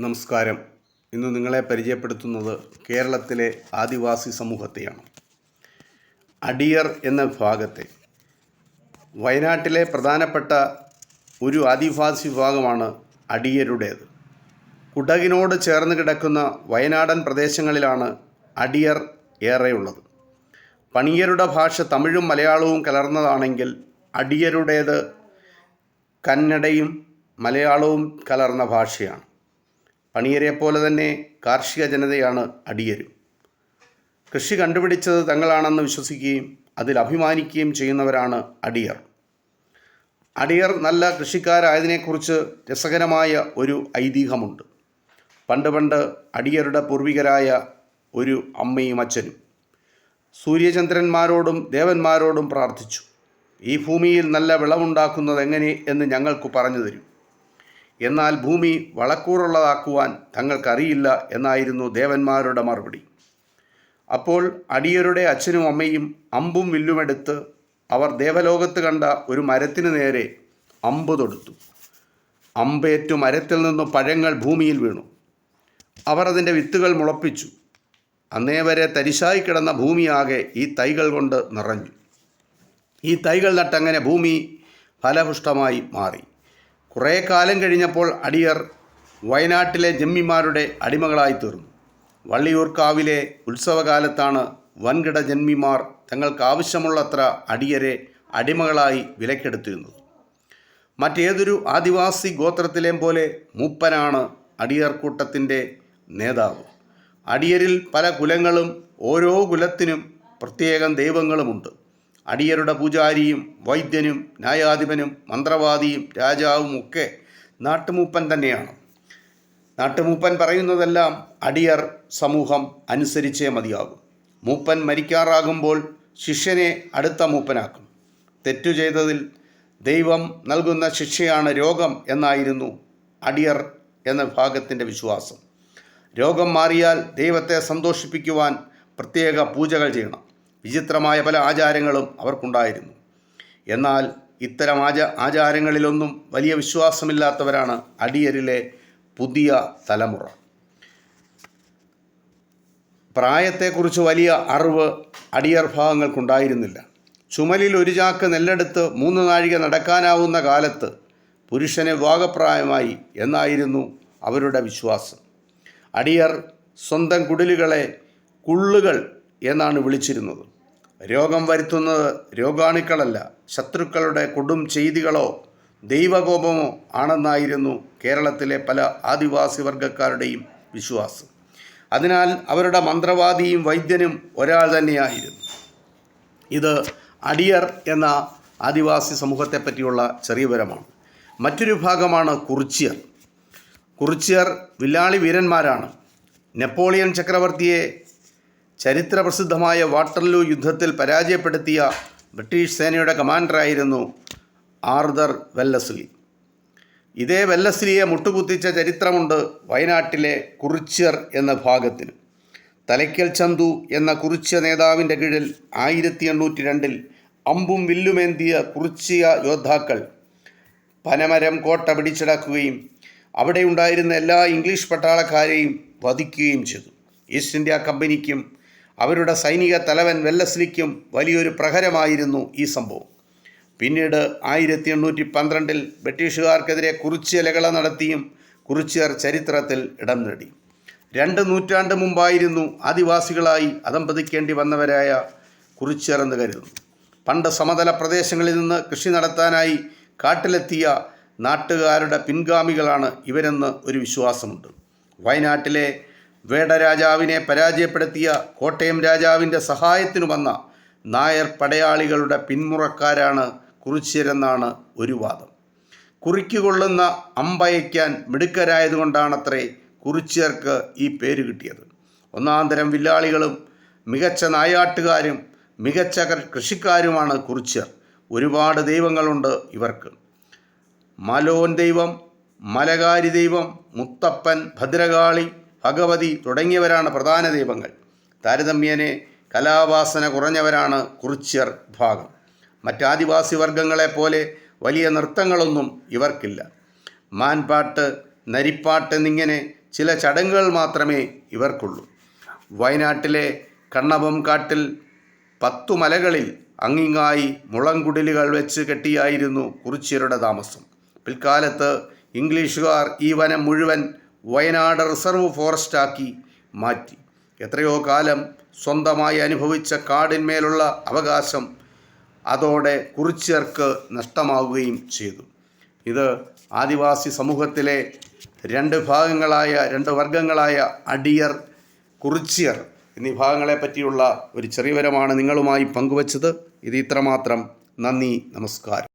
നമസ്കാരം. ഇന്ന് നിങ്ങളെ പരിചയപ്പെടുത്തുന്നത് കേരളത്തിലെ ആദിവാസി സമൂഹത്തെയാണ്. അടിയർ എന്ന വിഭാഗത്തെ. വയനാട്ടിലെ പ്രധാനപ്പെട്ട ഒരു ആദിവാസി വിഭാഗമാണ് അടിയരുടേത്. കുടകിനോട് ചേർന്ന് കിടക്കുന്ന വയനാടൻ പ്രദേശങ്ങളിലാണ് അടിയർ ഏറെയുള്ളത്. പണിയരുടെ ഭാഷ തമിഴും മലയാളവും കലർന്നതാണെങ്കിൽ അടിയരുടേത് കന്നഡയും മലയാളവും കലർന്ന ഭാഷയാണ്. പണിയരെ പോലെ തന്നെ കാർഷിക ജനതയാണ് അടിയരും. കൃഷി കണ്ടുപിടിച്ചത് തങ്ങളാണെന്ന് വിശ്വസിക്കുകയും അതിൽ അഭിമാനിക്കുകയും ചെയ്യുന്നവരാണ് അടിയർ. അടിയർ നല്ല കൃഷിക്കാരായതിനെക്കുറിച്ച് രസകരമായ ഒരു ഐതിഹ്യമുണ്ട്. പണ്ട് പണ്ട് അടിയരുടെ പൂർവികരായ ഒരു അമ്മയും അച്ഛനും സൂര്യചന്ദ്രന്മാരോടും ദേവന്മാരോടും പ്രാർത്ഥിച്ചു. ഈ ഭൂമിയിൽ നല്ല വിളവുണ്ടാക്കുന്നത് എങ്ങനെ എന്ന് ഞങ്ങൾക്ക് പറഞ്ഞു തരും. എന്നാൽ ഭൂമി വളക്കൂറുള്ളതാക്കുവാൻ തങ്ങൾക്കറിയില്ല എന്നായിരുന്നു ദേവന്മാരുടെ മറുപടി. അപ്പോൾ അടിയരുടെ അച്ഛനും അമ്മയും അമ്പും വില്ലുമെടുത്ത് അവർ ദേവലോകത്ത് കണ്ട ഒരു മരത്തിനു നേരെ അമ്പ് തൊടുത്തു. അമ്പേറ്റു മരത്തിൽ നിന്ന് പഴങ്ങൾ ഭൂമിയിൽ വീണു. അവർ അതിന്റെ വിത്തുകൾ മുളപ്പിച്ചു. അന്നേ വരെ തരിശായി കിടന്ന ഭൂമിയാകെ ഈ തൈകൾ കൊണ്ട് നിറഞ്ഞു. ഈ തൈകൾ നട്ടങ്ങനെ ഭൂമി ഫലപുഷ്ടമായി മാറി. കുറേ കാലം കഴിഞ്ഞപ്പോൾ അടിയർ വയനാട്ടിലെ ജന്മിമാരുടെ അടിമകളായി തീർന്നു വള്ളിയൂർക്കാവിലെ ഉത്സവകാലത്താണ് വൻകിട ജന്മിമാർ തങ്ങൾക്ക് ആവശ്യമുള്ളത്ര അടിയരെ അടിമകളായി വിലക്കെടുത്തിരുന്നത്. മറ്റേതൊരു ആദിവാസി ഗോത്രത്തിലേം പോലെ മൂപ്പനാണ് അടിയർ കൂട്ടത്തിന്റെ നേതാവ്. അടിയരിൽ പല കുലങ്ങളും ഓരോ കുലത്തിനും പ്രത്യേകം ദൈവങ്ങളുമുണ്ട്. അടിയരുടെ പൂജാരിയും വൈദ്യനും ന്യായാധിപനും മന്ത്രവാദിയും രാജാവും ഒക്കെ നാട്ടുമൂപ്പൻ തന്നെയാണ്. നാട്ടുമൂപ്പൻ പറയുന്നതെല്ലാം അടിയർ സമൂഹം അനുസരിച്ചേ മതിയാകും. മൂപ്പൻ മരിക്കാറാകുമ്പോൾ ശിഷ്യനെ അടുത്ത മൂപ്പനാക്കും. തെറ്റു ചെയ്തതിൽ ദൈവം നൽകുന്ന ശിക്ഷയാണ് രോഗം എന്നായിരുന്നു അടിയർ എന്ന വിഭാഗത്തിന്റെ വിശ്വാസം. രോഗം മാറിയാൽ ദൈവത്തെ സന്തോഷിപ്പിക്കുവാൻ പ്രത്യേക പൂജകൾ ചെയ്യണം. വിചിത്രമായ പല ആചാരങ്ങളും അവർക്കുണ്ടായിരുന്നു. എന്നാൽ ഇത്തരം ആച ആചാരങ്ങളിലൊന്നും വലിയ വിശ്വാസമില്ലാത്തവരാണ് അടിയരിലെ പുതിയ തലമുറ. പ്രായത്തെക്കുറിച്ച് വലിയ അറിവ് അടിയർ ഭാഗങ്ങൾക്കുണ്ടായിരുന്നില്ല. ചുമലിൽ ഒരു ചാക്ക് നെല്ലെടുത്ത് മൂന്ന് നാഴിക നടക്കാനാവുന്ന കാലത്ത് പുരുഷനെ വിവാഹപ്രായമായി എന്നായിരുന്നു അവരുടെ വിശ്വാസം. അടിയർ സ്വന്തം കുടിലുകളെ കുള്ളുകൾ എന്നാണ് വിളിച്ചിരുന്നത്. രോഗം വരുത്തുന്നത് രോഗാണുക്കളല്ല ശത്രുക്കളുടെ കൊടും ചെയ്തികളോ ദൈവകോപമോ ആണെന്നായിരുന്നു കേരളത്തിലെ പല ആദിവാസി വർഗക്കാരുടെയും വിശ്വാസം. അതിനാൽ അവരുടെ മന്ത്രവാദിയും വൈദ്യനും ഒരാൾ തന്നെയായിരുന്നു. ഇത് അടിയർ എന്ന ആദിവാസി സമൂഹത്തെ പറ്റിയുള്ള ചെറിയ വിവരമാണ്. മറ്റൊരു ഭാഗമാണ് കുറിച്യർ കുറിച്യർ വില്ലാളി വീരന്മാരാണ്. നെപ്പോളിയൻ ചക്രവർത്തിയെ ചരിത്രപ്രസിദ്ധമായ വാട്ടർലൂ യുദ്ധത്തിൽ പരാജയപ്പെടുത്തിയ ബ്രിട്ടീഷ് സേനയുടെ കമാൻഡറായിരുന്നു ആർദർ വെല്ലസ്ലി. ഇതേ വെല്ലസ്ലിയെ മുട്ടുകുത്തിച്ച ചരിത്രമുണ്ട് വയനാട്ടിലെ കുറിച്യർ എന്ന ഭാഗത്തിന്. തലയ്ക്കൽ ചന്തു എന്ന കുറിച്യ നേതാവിന്റെ കീഴിൽ ആയിരത്തി എണ്ണൂറ്റി രണ്ടിൽ അമ്പും വില്ലുമേന്തിയ കുറിച്യ യോദ്ധാക്കൾ പനമരം കോട്ട പിടിച്ചടക്കുകയും അവിടെ ഉണ്ടായിരുന്ന എല്ലാ ഇംഗ്ലീഷ് പട്ടാളക്കാരെയും വധിക്കുകയും ചെയ്തു. ഈസ്റ്റ് ഇന്ത്യ കമ്പനിക്കും അവരുടെ സൈനിക തലവൻ വെല്ലസ്ലിക്കും വലിയൊരു പ്രഹരമായിരുന്നു ഈ സംഭവം. പിന്നീട് ആയിരത്തി എണ്ണൂറ്റി പന്ത്രണ്ടിൽ ബ്രിട്ടീഷുകാർക്കെതിരെ കുറിച്യ ലഹള നടത്തിയും കുറിച്യർ ചരിത്രത്തിൽ ഇടം നേടി. രണ്ട് നൂറ്റാണ്ട് മുമ്പായിരുന്നു ആദിവാസികളായി അതമ്പതിക്കേണ്ടി വന്നവരായ കുറിച്യർ എന്ന് കരുതുന്നു. പണ്ട് സമതല പ്രദേശങ്ങളിൽ നിന്ന് കൃഷി നടത്താനായി കാട്ടിലെത്തിയ നാട്ടുകാരുടെ പിൻഗാമികളാണ് ഇവരെന്ന് ഒരു വിശ്വാസമുണ്ട്. വയനാട്ടിലെ വേടരാജാവിനെ പരാജയപ്പെടുത്തിയ കോട്ടയം രാജാവിന്റെ സഹായത്തിനു വന്ന നായർ പടയാളികളുടെ പിന്മുറക്കാരാണ് കുറിച്യരെന്നാണ് ഒരു വാദം. കുറിക്കുകൊള്ളുന്ന അമ്പയക്കാൻ മിടുക്കരായതുകൊണ്ടാണത്രേ കുറിച്യർക്ക് ഈ പേര് കിട്ടിയത്. ഒന്നാം തരം വില്ലാളികളും മികച്ച നായാട്ടുകാരും മികച്ച കൃഷിക്കാരുമാണ് കുറിച്യർ. ഒരുപാട് ദൈവങ്ങളുണ്ട് ഇവർക്ക്. മലോൻ ദൈവം മലകാരി ദൈവം മുത്തപ്പൻ ഭദ്രകാളി ഭഗവതി തുടങ്ങിയവരാണ് പ്രധാന ദൈവങ്ങൾ താരതമ്യേനെ കലാവാസന കുറഞ്ഞവരാണ് കുറിച്യർ ഭാഗം. മറ്റാദിവാസി വർഗങ്ങളെപ്പോലെ വലിയ നൃത്തങ്ങളൊന്നും ഇവർക്കില്ല. മാൻപാട്ട് നരിപ്പാട്ട് എന്നിങ്ങനെ ചില ചടങ്ങുകൾ മാത്രമേ ഇവർക്കുള്ളൂ. വയനാട്ടിലെ കണ്ണപം കാട്ടിൽ പത്തു മലകളിൽ അങ്ങിങ്ങായി മുളങ്കുടിലുകൾ വെച്ച് കെട്ടിയായിരുന്നു കുറിച്യരുടെ താമസം. പിൽക്കാലത്ത് ഇംഗ്ലീഷുകാർ ഈ വനം മുഴുവൻ വയനാട് റിസർവ് ഫോറസ്റ്റാക്കി മാറ്റി. എത്രയോ കാലം സ്വന്തമായി അനുഭവിച്ച കാടിന്മേലുള്ള അവകാശം അതോടെ കുറിച്യർക്ക് നഷ്ടമാവുകയും ചെയ്തു. ഇത് ആദിവാസി സമൂഹത്തിലെ രണ്ട് ഭാഗങ്ങളായ രണ്ട് വർഗങ്ങളായ അടിയർ കുറിച്യർ എന്നീ ഭാഗങ്ങളെ പറ്റിയുള്ള ഒരു ചെറിയ വിവരമാണ് നിങ്ങളുമായി പങ്കുവച്ചത്. ഇത് ഇത്രമാത്രം. നന്ദി നമസ്കാരം.